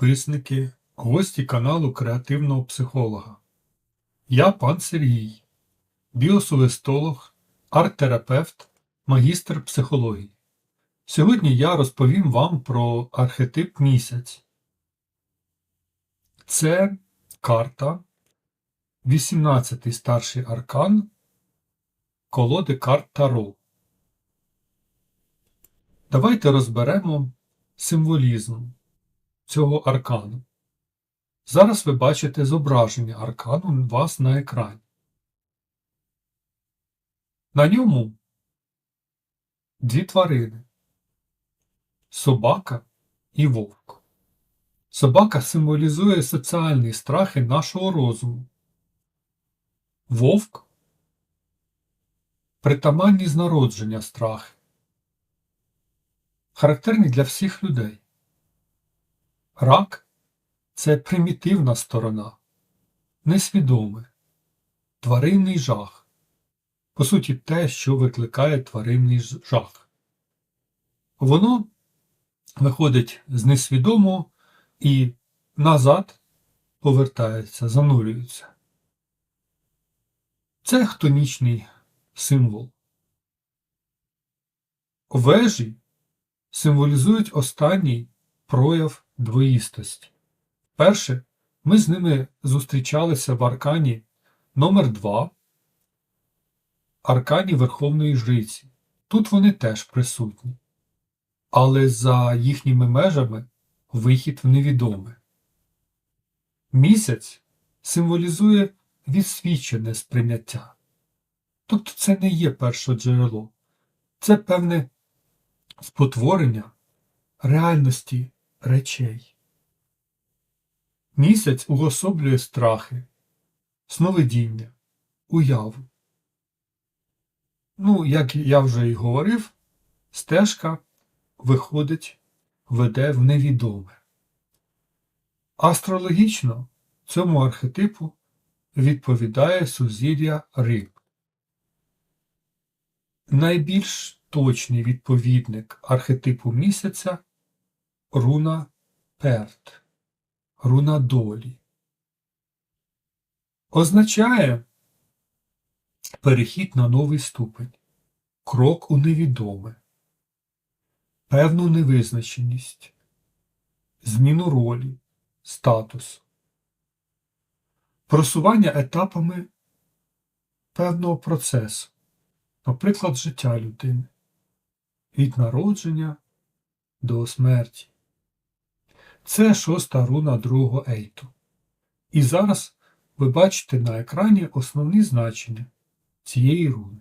підписники, гості каналу Креативного психолога. Я пан Сергій, біосувестолог, арт-терапевт, магістр психології. Сьогодні я розповім вам про архетип місяць. Це карта, 18-й старший аркан колоди карт Таро. Давайте розберемо символізм цього аркану. Зараз ви бачите зображення аркану у вас на екрані. На ньому дві тварини собака і вовк. Собака символізує соціальні страхи нашого розуму. Вовк притаманні з народження страхи, характерні для всіх людей. Рак це примітивна сторона, несвідомий, тваринний жах, по суті, те, що викликає тваринний жах. Воно виходить з несвідомого і назад повертається, занурюється. Це хтонічний символ. Вежі символізують останній прояв двоїстості. Перше, ми з ними зустрічалися в аркані номер 2 аркані Верховної Жриці. Тут вони теж присутні. Але за їхніми межами вихід в невідоме. Місяць символізує відсвічене сприйняття. Тобто це не є перше джерело, це певне спотворення реальності речей. Місяць уособлює страхи, сновидіння, уяву. Ну, як я вже й говорив, стежка виходить, веде в невідоме. Астрологічно цьому архетипу відповідає сузір'я риб. Найбільш точний відповідник архетипу місяця руна перт, руна долі. Означає перехід на новий ступень, крок у невідоме, певну невизначеність, зміну ролі, статусу, просування етапами певного процесу наприклад, життя людини від народження до смерті. Це шоста руна другого ейту. І зараз ви бачите на екрані основні значення цієї руни.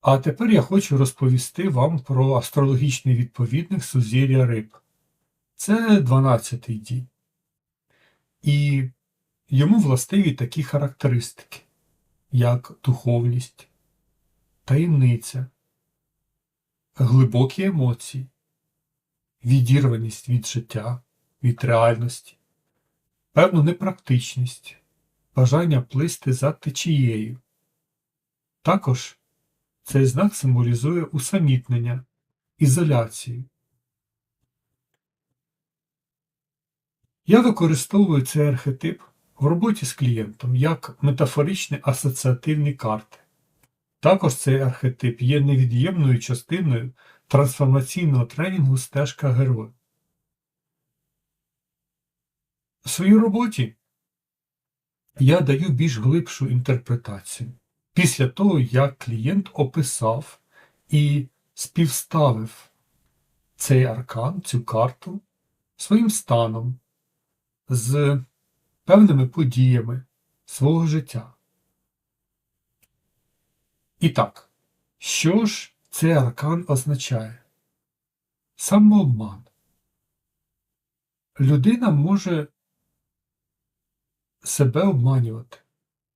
А тепер я хочу розповісти вам про астрологічний відповідник Сузір'я Риб. Це 12-й дій. І Йому властиві такі характеристики, як духовність, таємниця, глибокі емоції, відірваність від життя, від реальності, певну непрактичність, бажання плисти за течією. Також цей знак символізує усамітнення, ізоляцію. Я використовую цей архетип в роботі з клієнтом як метафоричні асоціативні карти. Також цей архетип є невід'ємною частиною трансформаційного тренінгу стежка героя. У своїй роботі я даю більш глибшу інтерпретацію після того, як клієнт описав і співставив цей аркан, цю карту своїм станом з певними подіями свого життя. І так, що ж цей аркан означає? Самообман. Людина може себе обманювати,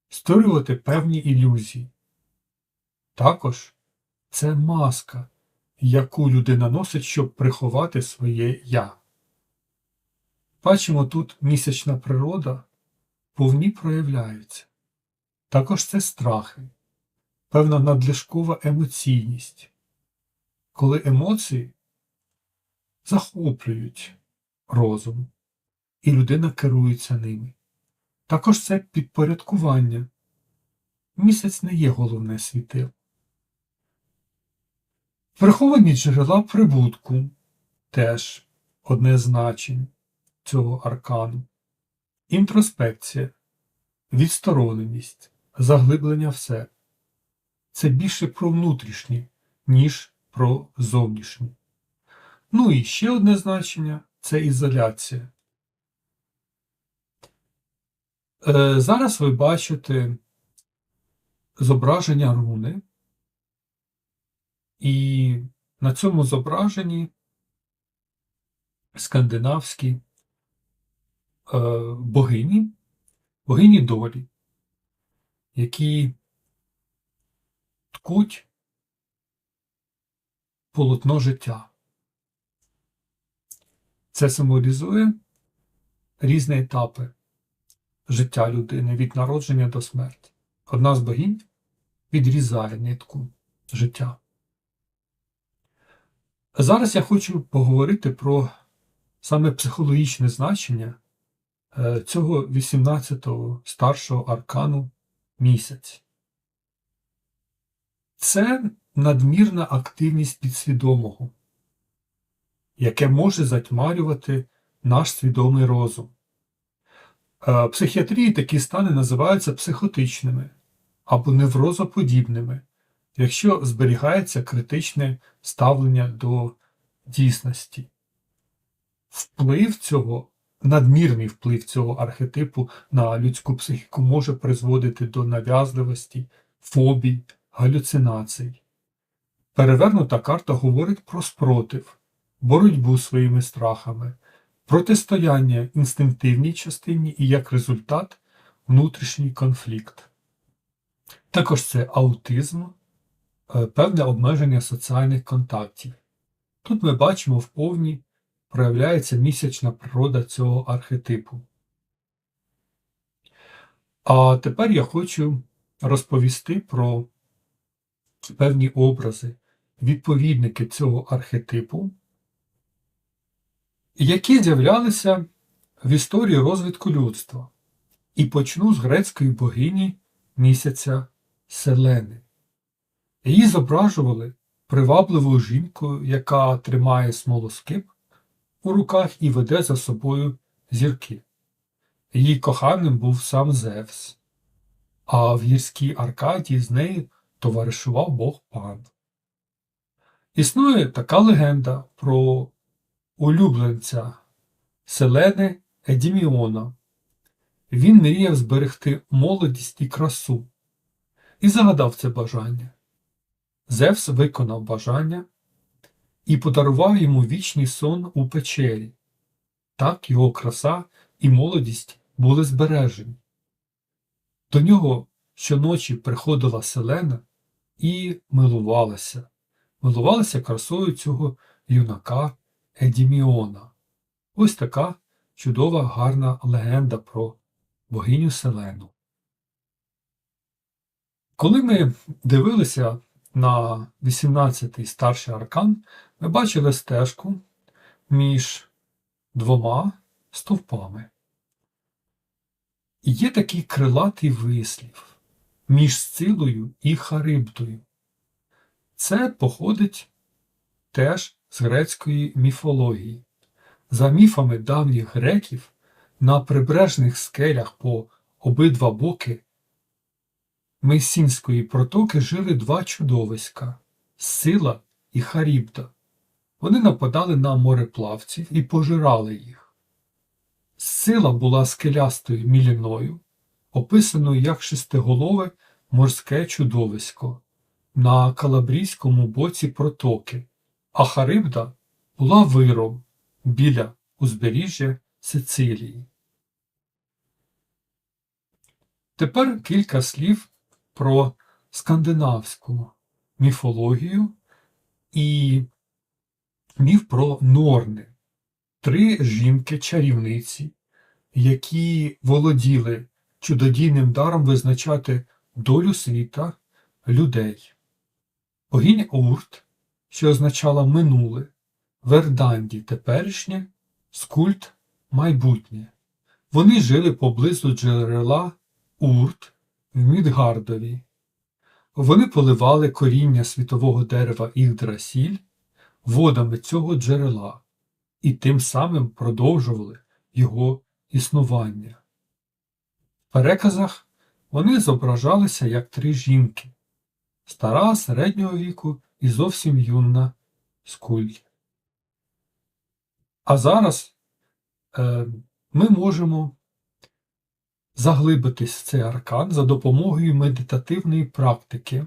створювати певні ілюзії. Також це маска, яку людина носить, щоб приховати своє я. Бачимо, тут місячна природа повні проявляються. Також це страхи, певна надлишкова емоційність. коли емоції захоплюють розум, і людина керується ними. Також це підпорядкування. Місяць не є головне світило. Приховані джерела прибутку теж одне значень цього аркану. Інтроспекція, відстороненість, заглиблення в себе. Це більше про внутрішнє, ніж про зовнішнє. Ну і ще одне значення це ізоляція. Е, Зараз ви бачите зображення руни, і на цьому зображенні скандинавські е, богині, богині долі, які ткуть полотно життя. Це символізує різні етапи життя людини від народження до смерті. Одна з богинь відрізає нитку життя. Зараз я хочу поговорити про саме психологічне значення е, цього 18-го старшого аркану місяць. Це надмірна активність підсвідомого, яке може затьмарювати наш свідомий розум. Е, В психіатрії такі стани називаються психотичними або неврозоподібними, якщо зберігається критичне ставлення до дійсності. Вплив цього, надмірний вплив цього архетипу на людську психіку може призводити до нав'язливості, фобій, галюцинацій. Перевернута карта говорить про спротив, боротьбу своїми страхами, протистояння інстинктивній частині і як результат внутрішній конфлікт. Також це аутизм, е, певне обмеження соціальних контактів. Тут ми бачимо вповні проявляється місячна природа цього архетипу. А тепер я хочу розповісти про певні образи, відповідники цього архетипу, які з'являлися в історії розвитку людства. І почну з грецької богині місяця Селени. Її зображували привабливою жінкою, яка тримає смолоскип у руках і веде за собою зірки. Її коханим був сам Зевс, а в гірській Аркадії з нею товаришував Бог Пан. Існує така легенда про улюбленця Селени Едіміона. Він мріяв зберегти молодість і красу і загадав це бажання. Зевс виконав бажання і подарував йому вічний сон у печері. Так його краса і молодість були збережені. До нього щоночі приходила селена і милувалася, милувалася красою цього юнака Едіміона. Ось така чудова гарна легенда про богиню Селену. Коли ми дивилися на 18-й старший аркан, ми бачили стежку між двома стовпами. І є такий крилатий вислів між Сцилою і Харибдою. Це походить теж з грецької міфології. За міфами давніх греків, на прибережних скелях по обидва боки Месінської протоки жили два чудовиська Сила і Харібда. Вони нападали на мореплавців і пожирали їх. Сила була скелястою міліною, описаною як шестиголове морське чудовисько на калабрійському боці протоки, а Харибда була виром біля узбережжя Сицилії. Тепер кілька слів про скандинавську міфологію і міф про Норни, три жінки-чарівниці, які володіли чудодійним даром визначати долю світа людей. Богиня Урт, що означало минуле, Верданді теперішнє, скульт майбутнє. Вони жили поблизу джерела Урт в Мідгардові. Вони поливали коріння світового дерева Ігдрасіль водами цього джерела і тим самим продовжували його існування. Переказах вони зображалися як три жінки стара середнього віку і зовсім юна скуль. А зараз е, ми можемо заглибитись в цей аркан за допомогою медитативної практики.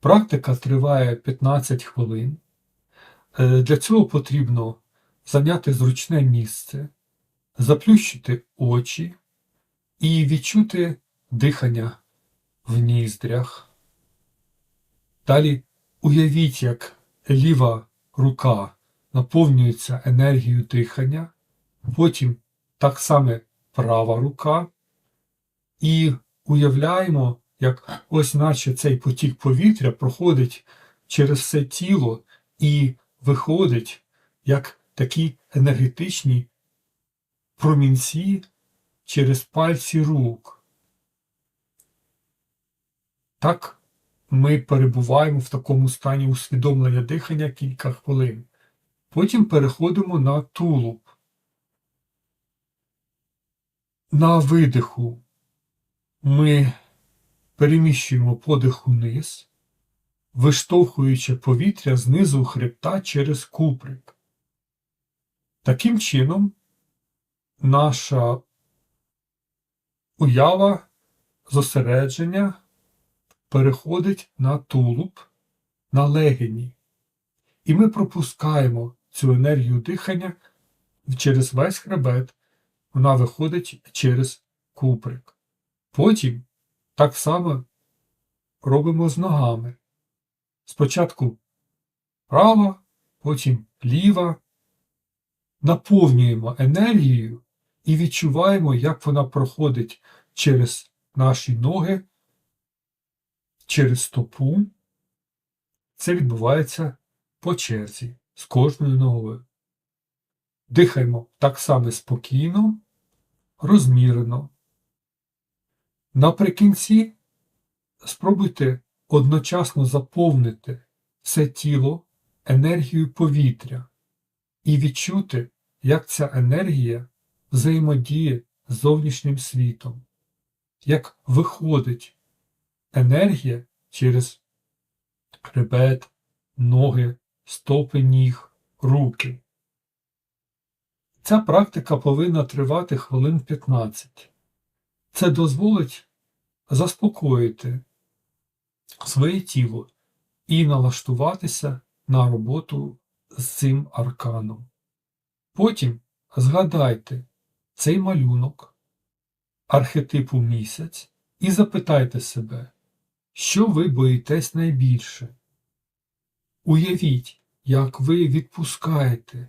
Практика триває 15 хвилин. Е, Для цього потрібно зайняти зручне місце, заплющити очі і відчути дихання в ніздрях. Далі уявіть, як ліва рука наповнюється енергією дихання, потім так само права рука, і уявляємо, як ось наче цей потік повітря проходить через все тіло і виходить як такі енергетичні промінці через пальці рук. Так ми перебуваємо в такому стані усвідомлення дихання кілька хвилин. Потім переходимо на тулуб. На видиху ми переміщуємо подих униз, виштовхуючи повітря знизу хребта через куприк. Таким чином, наша уява зосередження переходить на тулуб, на легені, і ми пропускаємо цю енергію дихання через весь хребет, вона виходить через куприк. Потім так само робимо з ногами. Спочатку права, потім ліва. Наповнюємо енергією і відчуваємо, як вона проходить через наші ноги, через стопу. Це відбувається по черзі з кожною ногою. Дихаємо так само спокійно, розмірено. Наприкінці спробуйте одночасно заповнити все тіло енергією повітря і відчути, як ця енергія взаємодіє з зовнішнім світом, як виходить енергія через хребет, ноги, стопи ніг, руки. Ця практика повинна тривати хвилин 15. Це дозволить заспокоїти своє тіло і налаштуватися на роботу з цим арканом. Потім згадайте цей малюнок архетипу місяць і запитайте себе, що ви боїтесь найбільше. Уявіть, як ви відпускаєте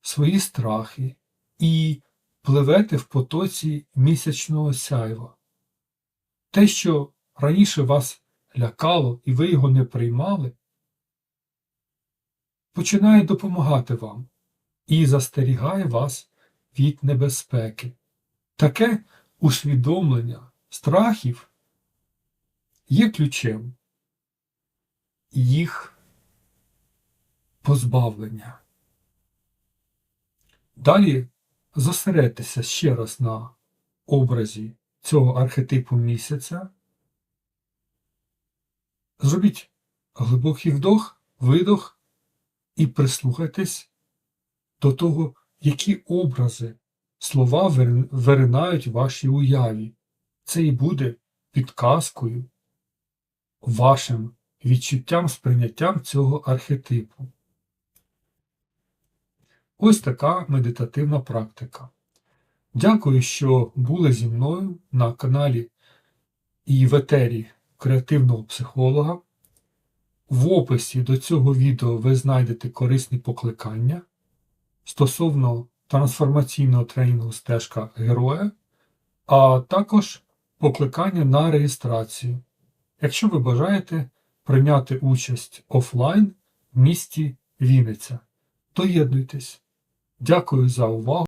свої страхи і пливете в потоці місячного сяйва. Те, що раніше вас лякало і ви його не приймали, починає допомагати вам і застерігає вас від небезпеки. Таке усвідомлення страхів є ключем їх позбавлення. Далі зосередьтеся ще раз на образі цього архетипу місяця. Зробіть глибокий вдох, видох і прислухайтесь до того, які образи, слова виринають в вашій уяві. Це і буде підказкою вашим відчуттям сприйняттям цього архетипу. Ось така медитативна практика. Дякую, що були зі мною на каналі і в етері креативного психолога. В описі до цього відео ви знайдете корисні покликання стосовно трансформаційного тренінгу стежка героя, а також покликання на реєстрацію. Якщо ви бажаєте прийняти участь офлайн в місті Вінниця. Доєднуйтесь. Дякую за увагу.